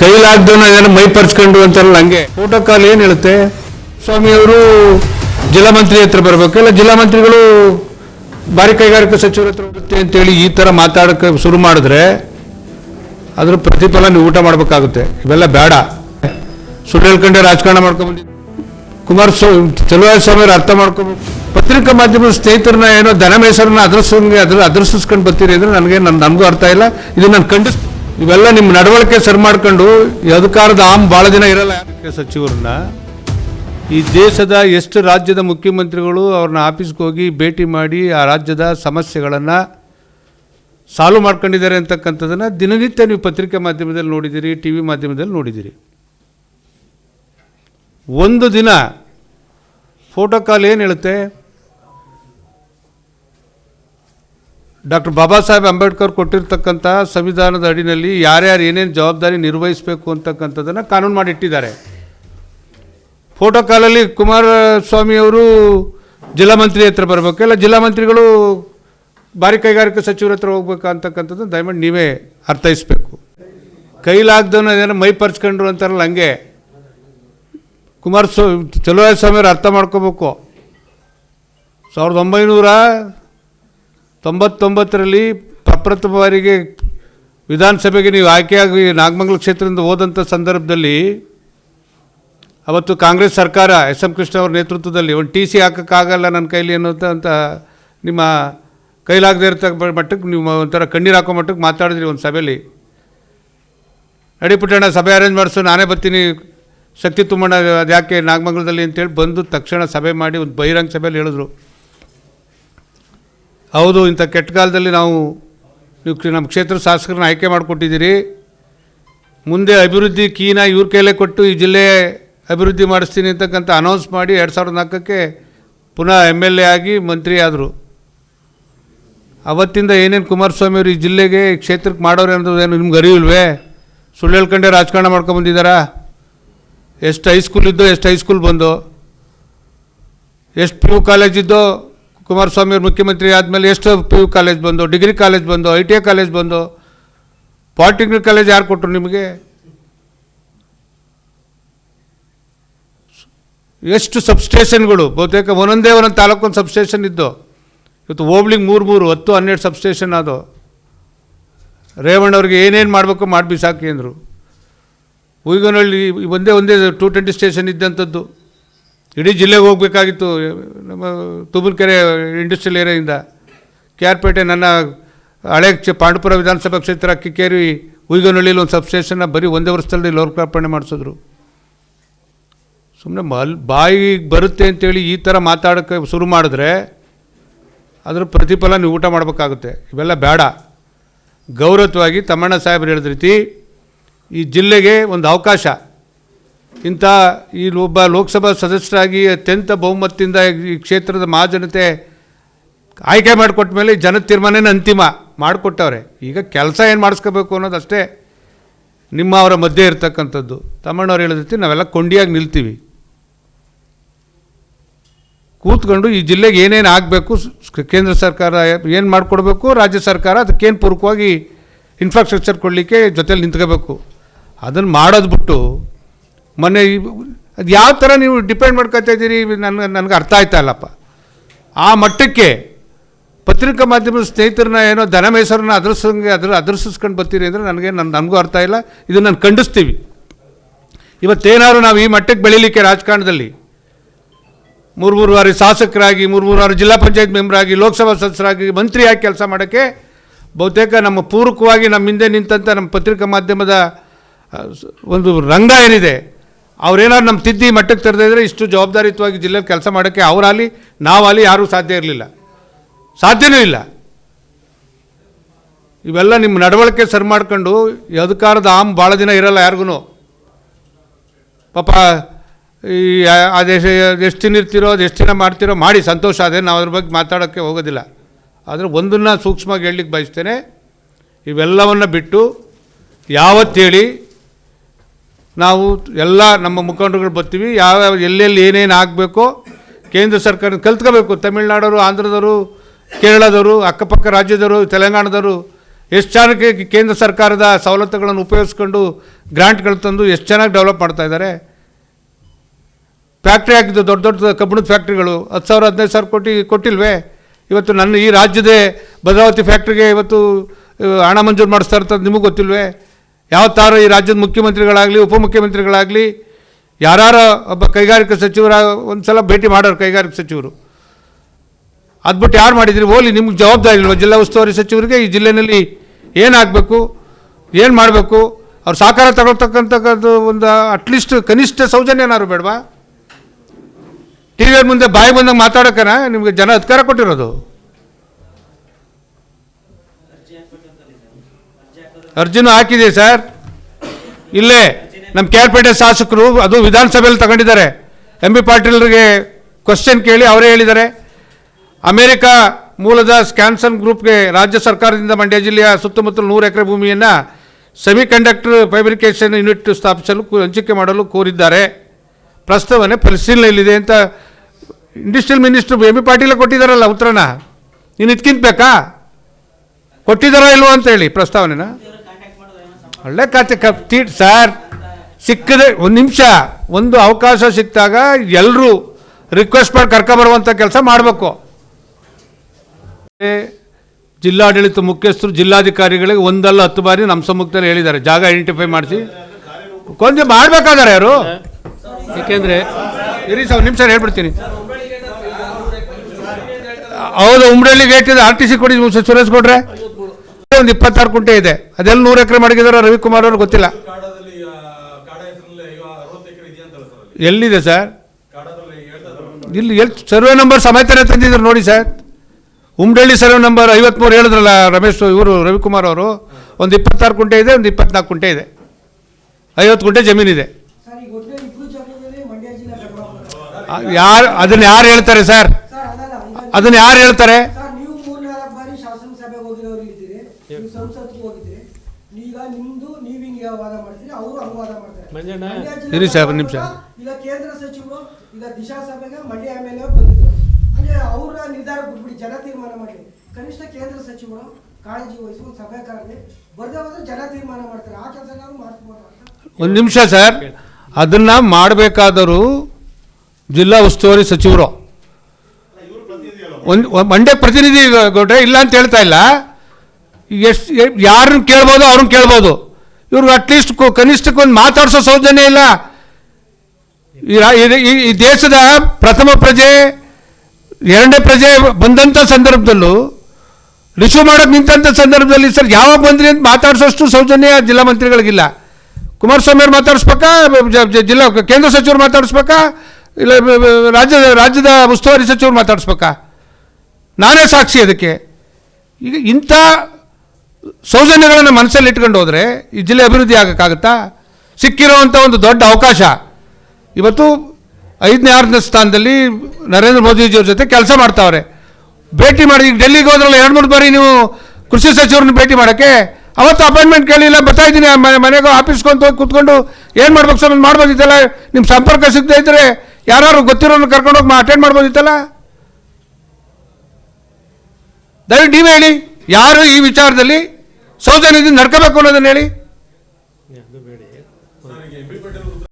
ಕೈಲಾಗ್ದವನ್ನ ಏನೋ ಮೈ ಪರ್ಚ್ಕೊಂಡು ಅಂತಾರಲ್ಲ ಹಂಗೆ. ಪ್ರೋಟೋಕಾಲ್ ಕಾಲ್ ಏನು ಹೇಳುತ್ತೆ? ಸ್ವಾಮಿಯವರು ಜಿಲ್ಲಾ ಮಂತ್ರಿ ಹತ್ರ ಬರಬೇಕು. ಇಲ್ಲ, ಜಿಲ್ಲಾ ಮಂತ್ರಿಗಳು ಭಾರಿ ಕೈಗಾರಿಕಾ ಸಚಿವರ ಹತ್ರ ಹೋಗುತ್ತೆ ಅಂತೇಳಿ ಈ ಥರ ಮಾತಾಡೋಕ್ಕೆ ಶುರು ಮಾಡಿದ್ರೆ ಅದ್ರ ಪ್ರತಿಫಲ ನೀವು ಊಟ ಮಾಡಬೇಕಾಗುತ್ತೆ. ಇವೆಲ್ಲ ಬೇಡ. ಸುಳ್ಳು ಹೇಳ್ಕೊಂಡೆ ರಾಜಕಾರಣ ಮಾಡ್ಕೊಂಡ್ಬಂದಿದ್ದು ಕುಮಾರಸ್ವಾಮಿ ಚಲುವರಾಯ ಅರ್ಥ ಮಾಡ್ಕೋಬೇಕು. ಪತ್ರಿಕಾ ಮಾಧ್ಯಮದ ಸ್ನೇಹಿತರನ್ನ ಏನೋ ದನ ಮೇಸರನ್ನ ಅದರ್ಸಂಗೆ ಅದ್ರ ಅದರ್ಸಿಸ್ಕೊಂಡು ಬರ್ತೀರಿ ಅಂದ್ರೆ ನನಗೆ ನನ್ನ ನನಗೂ ಅರ್ಥ ಇಲ್ಲ. ಇದು ನಾನು ಖಂಡಿಸ್ ಇವೆಲ್ಲ ನಿಮ್ಮ ನಡವಳಿಕೆ ಸರಿ ಮಾಡ್ಕೊಂಡು ಅಧಿಕಾರದ ಆಮ್ ಭಾಳ ದಿನ ಇರಲ್ಲ ಸಚಿವರನ್ನ, ಈ ದೇಶದ ಎಷ್ಟು ರಾಜ್ಯದ ಮುಖ್ಯಮಂತ್ರಿಗಳು ಅವ್ರನ್ನ ಆಫೀಸ್ಗೆ ಹೋಗಿ ಭೇಟಿ ಮಾಡಿ ಆ ರಾಜ್ಯದ ಸಮಸ್ಯೆಗಳನ್ನು ಸಾಲ್ವ್ ಮಾಡ್ಕೊಂಡಿದ್ದಾರೆ ಅಂತಕ್ಕಂಥದ್ದನ್ನು ದಿನನಿತ್ಯ ನೀವು ಪತ್ರಿಕೆ ಮಾಧ್ಯಮದಲ್ಲಿ ನೋಡಿದ್ದೀರಿ ಟಿ ವಿ ಮಾಧ್ಯಮದಲ್ಲಿ ನೋಡಿದ್ದೀರಿ ಒಂದು ದಿನ ಫೋಟೋ ಕಾಲ್ ಏನು ಹೇಳುತ್ತೆ? ಡಾಕ್ಟರ್ ಬಾಬಾ ಸಾಹೇಬ್ ಅಂಬೇಡ್ಕರ್ ಕೊಟ್ಟಿರ್ತಕ್ಕಂಥ ಸಂವಿಧಾನದ ಅಡಿನಲ್ಲಿ ಯಾರ್ಯಾರು ಏನೇನು ಜವಾಬ್ದಾರಿ ನಿರ್ವಹಿಸಬೇಕು ಅಂತಕ್ಕಂಥದ್ದನ್ನು ಕಾನೂನು ಮಾಡಿಟ್ಟಿದ್ದಾರೆ ಫೋಟೋ ಕಾಲಲ್ಲಿ ಕುಮಾರಸ್ವಾಮಿಯವರು ಜಿಲ್ಲಾ ಮಂತ್ರಿ ಹತ್ರ ಬರಬೇಕು, ಇಲ್ಲ ಜಿಲ್ಲಾ ಮಂತ್ರಿಗಳು ಭಾರಿ ಕೈಗಾರಿಕಾ ಸಚಿವರ ಹತ್ರ ಹೋಗ್ಬೇಕು ಅಂತಕ್ಕಂಥದ್ದು ದಯಮಾಡಿ ನೀವೇ ಅರ್ಥೈಸ್ಬೇಕು. ಕೈಲಾಗ್ದವನ್ನ ಏನೋ ಮೈ ಪರ್ಚ್ಕೊಂಡ್ರು ಅಂತಾರಲ್ಲ ಹಂಗೆ. ಕುಮಾರಸ್ವಾಮಿ ಚಲುವರಾಯ ಸ್ವಾಮಿಯವರು ಅರ್ಥ ಮಾಡ್ಕೋಬೇಕು. ಸಾವಿರದ ಒಂಬೈನೂರ ತೊಂಬತ್ತೊಂಬತ್ತರಲ್ಲಿ ಪ್ರಪ್ರಥಮ ಬಾರಿಗೆ ವಿಧಾನಸಭೆಗೆ ನೀವು ಆಯ್ಕೆಯಾಗಿ ನಾಗಮಂಗಲ ಕ್ಷೇತ್ರದಿಂದ ಹೋದಂಥ ಸಂದರ್ಭದಲ್ಲಿ ಅವತ್ತು ಕಾಂಗ್ರೆಸ್ ಸರ್ಕಾರ, ಎಸ್ ಎಂ ಕೃಷ್ಣ ಅವರ ನೇತೃತ್ವದಲ್ಲಿ ಒಂದು ಟಿ ಸಿ ಹಾಕೋಕ್ಕಾಗಲ್ಲ ನನ್ನ ಕೈಲಿ ಅನ್ನೋಂಥ ನಿಮ್ಮ ಕೈಲಾಗದೇ ಇರ್ತಕ್ಕ ಮಟ್ಟಕ್ಕೆ ನೀವು ಒಂಥರ ಕಣ್ಣೀರು ಹಾಕೋ ಮಟ್ಟಕ್ಕೆ ಮಾತಾಡಿದ್ರಿ ಒಂದು ಸಭೆಯಲ್ಲಿ. ನಡಿಪುಟ್ಟಣ ಸಭೆ ಅರೇಂಜ್ ಮಾಡಿಸು, ನಾನೇ ಬರ್ತೀನಿ, ಶಕ್ತಿ ತುಂಬಣ್ಣ ಅದು ಯಾಕೆ ನಾಗಮಂಗಲದಲ್ಲಿ ಅಂತೇಳಿ ಬಂದು ತಕ್ಷಣ ಸಭೆ ಮಾಡಿ ಒಂದು ಬಹಿರಂಗ ಸಭೆಯಲ್ಲಿ ಹೇಳಿದ್ರು. ಹೌದು, ಇಂಥ ಕೆಟ್ಟ ಕಾಲದಲ್ಲಿ ನಾವು ನೀವು ನಮ್ಮ ಕ್ಷೇತ್ರ ಶಾಸಕರನ್ನ ಆಯ್ಕೆ ಮಾಡಿಕೊಟ್ಟಿದ್ದೀರಿ. ಮುಂದೆ ಅಭಿವೃದ್ಧಿ ಕೀನ ಇವ್ರ ಕೈಲೇ ಕೊಟ್ಟು ಈ ಜಿಲ್ಲೆ ಅಭಿವೃದ್ಧಿ ಮಾಡಿಸ್ತೀನಿ ಅಂತಕ್ಕಂಥ ಅನೌನ್ಸ್ ಮಾಡಿ ಎರಡು ಸಾವಿರದ ನಾಲ್ಕಕ್ಕೆ ಪುನಃ ಎಂ ಎಲ್ ಎ ಆಗಿ ಮಂತ್ರಿ ಆದರು. ಅವತ್ತಿಂದ ಏನೇನು ಕುಮಾರಸ್ವಾಮಿ ಅವರು ಈ ಜಿಲ್ಲೆಗೆ ಕ್ಷೇತ್ರಕ್ಕೆ ಮಾಡೋರು ಅನ್ನೋದು ಏನು ನಿಮ್ಗೆ ಅರಿವಿಲ್ವೇ? ಸುಳ್ಳು ಹೇಳ್ಕೊಂಡೆ ರಾಜಕಾರಣ ಮಾಡ್ಕೊಂಬಂದಿದ್ದಾರಾ ಎಷ್ಟು ಹೈಸ್ಕೂಲ್ ಇದ್ದೋ, ಎಷ್ಟು ಹೈಸ್ಕೂಲ್ ಬಂದು? ಎಷ್ಟು ಪಿ ಯು ಕಾಲೇಜ್ ಇದ್ದೋ ಕುಮಾರಸ್ವಾಮಿ ಅವರು ಮುಖ್ಯಮಂತ್ರಿ ಆದಮೇಲೆ ಎಷ್ಟು ಪಿ ಯು ಕಾಲೇಜ್ ಬಂದು, ಡಿಗ್ರಿ ಕಾಲೇಜ್ ಬಂದು, ಐ ಟಿ ಐ ಕಾಲೇಜ್ ಬಂದು, ಪಾಲಿಟೆಕ್ನಿಕ್ ಕಾಲೇಜ್ ಯಾರು ಕೊಟ್ಟರು ನಿಮಗೆ? ಎಷ್ಟು ಸಬ್ಸ್ಟೇಷನ್ಗಳು, ಬಹುತೇಕ ಒಂದೊಂದೇ ಒಂದೊಂದು ತಾಲೂಕೊಂದು ಸಬ್ಸ್ಟೇಷನ್ ಇದ್ದು. ಇವತ್ತು ಹೋಬ್ಳಿಗೆ ಮೂರು ಮೂರು, ಹತ್ತು ಹನ್ನೆರಡು ಸಬ್ಸ್ಟೇಷನ್ ಅದು. ರೇವಣ್ಣವ್ರಿಗೆ ಏನೇನು ಮಾಡಬೇಕು ಮಾಡಿ ಬಿಸಾಕಿ ಅಂದರು ಹುಯಿಗನಹಳ್ಳಿ ಒಂದೇ ಒಂದೇ ಟೂ ಟ್ವೆಂಟಿ ಸ್ಟೇಷನ್ ಇದ್ದಂಥದ್ದು. ಇಡೀ ಜಿಲ್ಲೆಗೆ ಹೋಗಬೇಕಾಗಿತ್ತು, ನಮ್ಮ ತುಮಕೂರು ಇಂಡಸ್ಟ್ರಿಯಲ್ ಏರಿಯಾದಿಂದ ಕೆ ಆರ್ ಪೇಟೆ ನನ್ನ ಹಳೆ ಚ ಪಾಂಡುಪುರ ವಿಧಾನಸಭಾ ಕ್ಷೇತ್ರ ಕಿಕ್ಕೇರಿ, ಉಯ್ಗನಹಳ್ಳಿಲಿ ಒಂದು ಸಬ್ಸ್ಟೇಷನ್ನ ಬರೀ ಒಂದೇ ವರ್ಷದಲ್ಲಿ ಲೋಕಾರ್ಪಣೆ ಮಾಡಿಸಿದ್ರು. ಸುಮ್ಮನೆ ಮಲ್, ಬಾಯಿಗೆ ಬರುತ್ತೆ ಅಂತೇಳಿ ಈ ಥರ ಮಾತಾಡೋಕ್ಕೆ ಶುರು ಮಾಡಿದ್ರೆ ಅದರ ಪ್ರತಿಫಲ ನೀವು ಊಟ ಮಾಡಬೇಕಾಗುತ್ತೆ. ಇವೆಲ್ಲ ಬೇಡ. ಗೌರವವಾಗಿ ತಮ್ಮಣ್ಣ ಸಾಹೇಬ್ರು ಹೇಳಿದ ರೀತಿ ಈ ಜಿಲ್ಲೆಗೆ ಒಂದು ಅವಕಾಶ. ಇಂಥ ಈ ಒಬ್ಬ ಲೋಕಸಭಾ ಸದಸ್ಯರಾಗಿ ಅತ್ಯಂತ ಬಹುಮತದಿಂದ ಈ ಕ್ಷೇತ್ರದ ಮಹಾಜನತೆ ಆಯ್ಕೆ ಮಾಡಿಕೊಟ್ಟ ಮೇಲೆ ಜನ ತೀರ್ಮಾನನೇ ಅಂತಿಮ ಮಾಡಿಕೊಟ್ಟವ್ರೆ. ಈಗ ಕೆಲಸ ಏನು ಮಾಡಿಸ್ಕೋಬೇಕು ಅನ್ನೋದಷ್ಟೇ ನಿಮ್ಮ ಅವರ ಮಧ್ಯೆ ಇರ್ತಕ್ಕಂಥದ್ದು. ತಮ್ಮಣ್ಣವ್ರು ಹೇಳಿದ ರೀತಿ ನಾವೆಲ್ಲ ಕೊಂಡಿಯಾಗಿ ನಿಲ್ತೀವಿ. ಕೂತ್ಕೊಂಡು ಈ ಜಿಲ್ಲೆಗೆ ಏನೇನು ಆಗಬೇಕು ಕೇಂದ್ರ ಸರ್ಕಾರ ಏನು ಮಾಡಿಕೊಡ್ಬೇಕು, ರಾಜ್ಯ ಸರ್ಕಾರ ಅದಕ್ಕೇನು ಪೂರಕವಾಗಿ ಇನ್ಫ್ರಾಸ್ಟ್ರಕ್ಚರ್ ಕೊಡಲಿಕ್ಕೆ ಜೊತೆಲಿ ನಿಂತ್ಕೋಬೇಕು. ಅದನ್ನು ಮಾಡೋದು ಬಿಟ್ಟು ಮೊನ್ನೆ ಅದು ಯಾವ ಥರ ನೀವು ಡಿಪೆಂಡ್ ಮಾಡ್ಕೊತಾ ಇದ್ದೀರಿ ನನಗೆ ನನಗೆ ಅರ್ಥ ಆಯ್ತಾ ಇಲ್ಲಪ್ಪ. ಆ ಮಟ್ಟಕ್ಕೆ ಪತ್ರಿಕಾ ಮಾಧ್ಯಮದ ಸ್ನೇಹಿತರನ್ನ ಏನೋ ಧನ ಮೇಸರನ್ನ ಅದರ್ಸಂಗೆ, ಅದ್ರ, ಅದರ್ಸಿಸ್ಕೊಂಡು ಬರ್ತೀರಿ ಅಂದರೆ ನನಗೆ ನನ್ನ ನನಗೂ ಅರ್ಥ ಇಲ್ಲ. ಇದನ್ನು ನಾನು ಖಂಡಿಸ್ತೀವಿ. ಇವತ್ತೇನಾದ್ರು ನಾವು ಈ ಮಟ್ಟಕ್ಕೆ ಬೆಳೀಲಿಕ್ಕೆ ರಾಜಕಾರಣದಲ್ಲಿ ಮೂರು ಮೂರು ಬಾರಿ ಶಾಸಕರಾಗಿ ಮೂರು ಮೂರು ಬಾರಿ ಜಿಲ್ಲಾ ಪಂಚಾಯತ್ ಮೆಂಬರಾಗಿ ಲೋಕಸಭಾ ಸದಸ್ಯರಾಗಿ ಮಂತ್ರಿಯಾಗಿ ಕೆಲಸ ಮಾಡೋಕ್ಕೆ ಬಹುತೇಕ ನಮ್ಮ ಪೂರಕವಾಗಿ ನಮ್ಮ ಹಿಂದೆ ನಿಂತಂಥ ನಮ್ಮ ಪತ್ರಿಕಾ ಮಾಧ್ಯಮದ ಒಂದು ರಂಗ ಏನಿದೆ ಅವ್ರೇನಾದ್ರು ನಮ್ಮ ತಿದ್ದಿ ಮಟ್ಟಕ್ಕೆ ತರದೇ ಇದ್ದರೆ ಇಷ್ಟು ಜವಾಬ್ದಾರಿಯುತವಾಗಿ ಜಿಲ್ಲೆಯಲ್ಲಿ ಕೆಲಸ ಮಾಡೋಕ್ಕೆ ಅವರಾಗಲಿ ನಾವಾಗಲಿ ಯಾರೂ ಸಾಧ್ಯ ಇರಲಿಲ್ಲ. ಸಾಧ್ಯನೂ ಇಲ್ಲ. ಇವೆಲ್ಲ ನಿಮ್ಮ ನಡವಳಿಕೆ ಸರಿ ಮಾಡ್ಕೊಂಡು ಅಧಿಕಾರದ ಆಮ್ ಭಾಳ ದಿನ ಇರಲ್ಲ ಯಾರಿಗೂ ಪಾಪ ಈ ದೇಶ ಎಷ್ಟು ದಿನ ಇರ್ತಿರೋ, ಅದು ಎಷ್ಟು ದಿನ ಮಾಡ್ತಿರೋ ಮಾಡಿ ಸಂತೋಷ ಅದೇ ನಾವು ಅದ್ರ ಬಗ್ಗೆ ಮಾತಾಡೋಕ್ಕೆ ಹೋಗೋದಿಲ್ಲ. ಆದರೆ ಒಂದನ್ನು ಸೂಕ್ಷ್ಮವಾಗಿ ಹೇಳಲಿಕ್ಕೆ ಬಯಸ್ತೇನೆ, ಇವೆಲ್ಲವನ್ನು ಬಿಟ್ಟು ಯಾವತ್ತೇಳಿ ನಾವು ಎಲ್ಲ ನಮ್ಮ ಮುಖಂಡರುಗಳು ಬರ್ತೀವಿ ಯಾವ ಎಲ್ಲೆಲ್ಲಿ ಏನೇನು ಆಗಬೇಕೋ ಕೇಂದ್ರ ಸರ್ಕಾರ ಕಲ್ತ್ಕೋಬೇಕು. ತಮಿಳ್ನಾಡವರು, ಆಂಧ್ರದವರು, ಕೇರಳದವರು, ಅಕ್ಕಪಕ್ಕ ರಾಜ್ಯದವರು, ತೆಲಂಗಾಣದವರು, ಎಷ್ಟು ಜನಕ್ಕೆ ಕೇಂದ್ರ ಸರ್ಕಾರದ ಸವಲತ್ತುಗಳನ್ನು ಉಪಯೋಗಿಸ್ಕೊಂಡು ಗ್ರಾಂಟ್ಗಳು ತಂದು ಎಷ್ಟು ಚೆನ್ನಾಗಿ ಡೆವಲಪ್ ಮಾಡ್ತಾ ಇದ್ದಾರೆ. ಫ್ಯಾಕ್ಟ್ರಿ ಹಾಕಿದ್ದು ದೊಡ್ಡ ದೊಡ್ಡ ಕಬ್ಬಿಣದ ಫ್ಯಾಕ್ಟ್ರಿಗಳು, ಹತ್ತು ಸಾವಿರ, ಹದಿನೈದು ಸಾವಿರ ಕೋಟಿ ಕೊಟ್ಟಿಲ್ವೇ? ಇವತ್ತು ನನ್ನ ಈ ರಾಜ್ಯದ ಭದ್ರಾವತಿ ಫ್ಯಾಕ್ಟ್ರಿಗೆ ಇವತ್ತು ಹಣ ಮಂಜೂರು ಮಾಡಿಸ್ತಾ ಇರ್ತದೆ ನಿಮಗೆ ಗೊತ್ತಿಲ್ವೇ? ಯಾವತ್ತಾರು ಈ ರಾಜ್ಯದ ಮುಖ್ಯಮಂತ್ರಿಗಳಾಗಲಿ, ಉಪಮುಖ್ಯಮಂತ್ರಿಗಳಾಗಲಿ ಯಾರು ಒಬ್ಬ ಕೈಗಾರಿಕಾ ಸಚಿವರ ಒಂದು ಸಲ ಭೇಟಿ ಮಾಡೋರು ಕೈಗಾರಿಕಾ ಸಚಿವರು. ಅದ್ಬಿಟ್ಟು ಯಾರು ಮಾಡಿದ್ರಿ? ಓಲಿ ನಿಮ್ಗೆ ಜವಾಬ್ದಾರಿ ಇಲ್ವ? ಜಿಲ್ಲಾ ಉಸ್ತುವಾರಿ ಸಚಿವರಿಗೆ ಈ ಜಿಲ್ಲೆಯಲ್ಲಿ ಏನಾಗಬೇಕು, ಏನು ಮಾಡಬೇಕು? ಅವ್ರು ಸಾಕಾರ ತಗೊಳ್ತಕ್ಕಂಥದ್ದು ಒಂದು ಅಟ್ಲೀಸ್ಟ್ ಕನಿಷ್ಠ ಸೌಜನ್ಯನಾರು ಬೇಡವಾ? ಟಿ ವಿಯ ಮುಂದೆ ಬಾಯಿ ಬಂದಂಗೆ ಮಾತಾಡೋಕ್ಕನ? ನಿಮಗೆ ಜನ ಅಧಿಕಾರ ಕೊಟ್ಟಿರೋದು. ಅರ್ಜಿನೂ ಹಾಕಿದೆ ಸರ್. ಇಲ್ಲೇ ನಮ್ಮ ಕೇರ್ಪೇಟೆ ಶಾಸಕರು, ಅದು ವಿಧಾನಸಭೆಯಲ್ಲಿ ತಗೊಂಡಿದ್ದಾರೆ. ಎಂ ಬಿ ಪಾಟೀಲ್ರಿಗೆ ಕ್ವಶನ್ ಕೇಳಿ ಅವರೇ ಹೇಳಿದ್ದಾರೆ. ಅಮೇರಿಕಾ ಮೂಲದ ಸ್ಕ್ಯಾನ್ಸನ್ ಗ್ರೂಪ್ಗೆ ರಾಜ್ಯ ಸರ್ಕಾರದಿಂದ ಮಂಡ್ಯ ಜಿಲ್ಲೆಯ ಸುತ್ತಮುತ್ತಲು ನೂರು ಎಕರೆ ಭೂಮಿಯನ್ನು ಸೆಮಿ ಕಂಡಕ್ಟರ್ ಫೈಬ್ರಿಕೇಷನ್ ಯೂನಿಟ್ ಸ್ಥಾಪಿಸಲು ಹಂಚಿಕೆ ಮಾಡಲು ಕೋರಿದ್ದಾರೆ. ಪ್ರಸ್ತಾವನೆ ಪರಿಶೀಲನೆಯಲ್ಲಿದೆ ಅಂತ industrial minister M B Patil ಕೊಟ್ಟಿದ್ದಾರಲ್ಲ ಉತ್ತರನ. ನೀನು ಇದ್ಕಿಂತ ಬೇಕಾ? ಕೊಟ್ಟಿದ್ದಾರೋ ಇಲ್ವೋ ಅಂತ ಹೇಳಿ ಪ್ರಸ್ತಾವನೆನ. ಒಳ್ಳೆ ಖಾತೆ ಕಪ್ತಿ ಸರ್ ಸಿಕ್ಕದೆ. ಒಂದು ನಿಮಿಷ. ಒಂದು ಅವಕಾಶ ಸಿಕ್ಕಿದಾಗ ಎಲ್ಲರೂ ರಿಕ್ವೆಸ್ಟ್ ಮಾಡಿ ಕರ್ಕೊಬರುವಂಥ ಕೆಲಸ ಮಾಡಬೇಕು. ಜಿಲ್ಲಾಡಳಿತ ಮುಖ್ಯಸ್ಥರು, ಜಿಲ್ಲಾಧಿಕಾರಿಗಳಿಗೆ ಒಂದಲ್ಲ ಹತ್ತು ಬಾರಿ ನಮ್ಮ ಸಮ್ಮುಖದಲ್ಲಿ ಹೇಳಿದ್ದಾರೆ. ಜಾಗ ಐಡೆಂಟಿಫೈ ಮಾಡಿಸಿ. ಕೊಂಚ ಮಾಡಬೇಕಾದ್ರೆ ಯಾರು? ಏಕೆಂದರೆ, ಇರಿ ಸರ್ ನಿಮಿಷ ಹೇಳ್ಬಿಡ್ತೀನಿ. ಹೌದು ಉಮ್ರಳ್ಳಿ ಗೇಟ್ ಇದೆ. ಆರ್ ಟಿ ಸಿ ಕೊಡಿ ಸುರೇಶ್ ಕೊಡ್ರೆ ಒಂದು ಇಪ್ಪತ್ತಾರು ಕುಂಟೆ ಇದೆ. ಅದೆಲ್ಲ ನೂರು ಎಕರೆ ಮಡಗಿದಾರೋ ರವಿಕುಮಾರ್ ಅವ್ರು ಗೊತ್ತಿಲ್ಲ. ಎಲ್ಲಿದೆ ಸರ್? ಇಲ್ಲಿ ಎಲ್ಲಿ ಸರ್ವೆ ನಂಬರ್ ಸಮೇತನೇ ತಂದಿದ್ರು ನೋಡಿ ಸರ್. ಉಮ್ಡಳ್ಳಿ ಸರ್ವೆ ನಂಬರ್ ಐವತ್ಮೂರು ಹೇಳಿದ್ರಲ್ಲ ರಮೇಶ್ ಇವರು ರವಿಕುಮಾರ್ ಅವರು. ಒಂದು ಇಪ್ಪತ್ತಾರು ಕುಂಟೆ ಇದೆ ಒಂದು ಇಪ್ಪತ್ನಾಲ್ಕು ಕುಂಟೆ ಇದೆ. ಐವತ್ತು ಕುಂಟೆ ಜಮೀನಿದೆ ಯಾರು ಅದನ್ನು ಯಾರು ಹೇಳ್ತಾರೆ ಸರ್? ಅದನ್ನ ಯಾರು ಹೇಳ್ತಾರೆ? ಸರ್ ಸಭೆಗೆ ಹೋಗಿರೋರು ಇದ್ದೀರಿ. ನೀವು ಸಂಸತ್ಗೆ ಹೋಗಿದ್ರಿ ಈಗ ನಿಮ್ದು ನೀವ್ ಹಿಂಗೆ ವಾದ ಮಾಡ್ತೀರಿ ಅವರು ಹಂಗ ವಾದ ಮಾಡ್ತಾರೆ. ಮಂಡ್ಯ ಜಿಲ್ಲೆ ನಿಮಿಷ. ಈಗ ಕೇಂದ್ರ ಸಚಿವರು ಈಗ ದಿಶಾ ಸಭೆಗೆ ಮಂಡ್ಯ ಎಂ ಎಲ್ ಎ ಬಂದಿದ್ರು. ಅಂದ್ರೆ ಅವ್ರ ನಿರ್ಧಾರ ಬಿಟ್ಬಿಡಿ ಜನ ತೀರ್ಮಾನ ಮಾಡಿ. ಕನಿಷ್ಠ ಕೇಂದ್ರ ಸಚಿವರು ಕಾಳಜಿ ವಹಿಸಿ ಒಂದು ಸಭೆ ಕರೆದಿ ಬರ್ದೇ ಬಂದ್ರೆ ಜನ ತೀರ್ಮಾನ ಮಾಡ್ತಾರೆ. ಆ ಕೆಲಸ ನಾವು ಮಾಡ್ಬೋದು ಒಂದು ನಿಮಿಷ ಸರ್. ಅದನ್ನ ಮಾಡಬೇಕಾದರೂ ಜಿಲ್ಲಾ ಉಸ್ತುವಾರಿ ಸಚಿವರು ಒಂದು ಮಂಡ್ಯ ಪ್ರತಿನಿಧಿ ಗೌಡ್ರೆ ಇಲ್ಲ ಅಂತ ಹೇಳ್ತಾ ಇಲ್ಲ. ಎಷ್ಟು ಯಾರನ್ನು ಕೇಳ್ಬೋದು ಅವ್ರನ್ನ ಕೇಳ್ಬೋದು. ಇವ್ರಿಗೆ ಅಟ್ಲೀಸ್ಟ್ ಕನಿಷ್ಠಕ್ಕೆ ಒಂದು ಮಾತಾಡ್ಸೋ ಸೌಜನ್ಯ ಇಲ್ಲ. ಈ ದೇಶದ ಪ್ರಥಮ ಪ್ರಜೆ, ಎರಡನೇ ಪ್ರಜೆ ಬಂದಂಥ ಸಂದರ್ಭದಲ್ಲೂ, ರಿಸೀವ್ ಮಾಡೋಕೆ ನಿಂತಂಥ ಸಂದರ್ಭದಲ್ಲಿ ಸರ್ ಯಾವಾಗ ಬಂದ್ರಿ ಅಂತ ಮಾತಾಡಿಸೋಷ್ಟು ಸೌಜನ್ಯ ಜಿಲ್ಲಾ ಮಂತ್ರಿಗಳಿಗಿಲ್ಲ. ಕುಮಾರಸ್ವಾಮಿ ಅವ್ರು ಮಾತಾಡಿಸ್ಬೇಕಾ ಜಿಲ್ಲಾ ಕೇಂದ್ರ ಸಚಿವರು ಮಾತಾಡಿಸ್ಬೇಕಾ, ಇಲ್ಲ ರಾಜ್ಯದ ರಾಜ್ಯದ ಉಸ್ತುವಾರಿ ಸಚಿವರು ಮಾತಾಡಿಸ್ಬೇಕಾ? ನಾನೇ ಸಾಕ್ಷಿ ಅದಕ್ಕೆ. ಈಗ ಇಂಥ ಸೌಜನ್ಯಗಳನ್ನು ಮನಸ್ಸಲ್ಲಿ ಇಟ್ಕೊಂಡು ಹೋದರೆ ಈ ಜಿಲ್ಲೆ ಅಭಿವೃದ್ಧಿ ಆಗೋಕ್ಕಾಗತ್ತಾ? ಸಿಕ್ಕಿರೋವಂಥ ಒಂದು ದೊಡ್ಡ ಅವಕಾಶ. ಇವತ್ತು ಐದನೇ, ಆರನೇ ಸ್ಥಾನದಲ್ಲಿ ನರೇಂದ್ರ ಮೋದಿಜಿಯವ್ರ ಜೊತೆ ಕೆಲಸ ಮಾಡ್ತಾವ್ರೆ. ಭೇಟಿ ಮಾಡಿ, ಈಗ ಡೆಲ್ಲಿಗೆ ಹೋದ್ರಲ್ಲ ಎರಡು, ಮೂರು ಬಾರಿ ನೀವು ಕೃಷಿ ಸಚಿವರನ್ನ ಭೇಟಿ ಮಾಡೋಕ್ಕೆ? ಅವತ್ತು ಅಪಾಯಿಂಟ್ಮೆಂಟ್ ಕೇಳಿಲ್ಲ ಬರ್ತಾ ಇದ್ದೀನಿ ಮನೆಗೂ ಆಫೀಸ್ಗೆ ಹೋಗಿ ಕೂತ್ಕೊಂಡು ಏನು ಮಾಡ್ಬೇಕು ಸರ್ ಮಾಡ್ಬೋದಿತ್ತಲ್ಲ? ನಿಮ್ಮ ಸಂಪರ್ಕ ಸಿಗದೆ ಇದ್ದರೆ ಯಾರು ಗೊತ್ತಿರೋನ್ನ ಕರ್ಕೊಂಡೋಗಿ ಅಟೆಂಡ್ ಮಾಡ್ಬೋದಿತ್ತಲ್ಲ? ದಯವಿಟ್ಟು ನೀವೇ ಹೇಳಿ ಯಾರು ಈ ವಿಚಾರದಲ್ಲಿ ಸೌಜನ್ಯದಿಂದ ನಡ್ಕೋಬೇಕು ಅನ್ನೋದನ್ನ ಹೇಳಿ.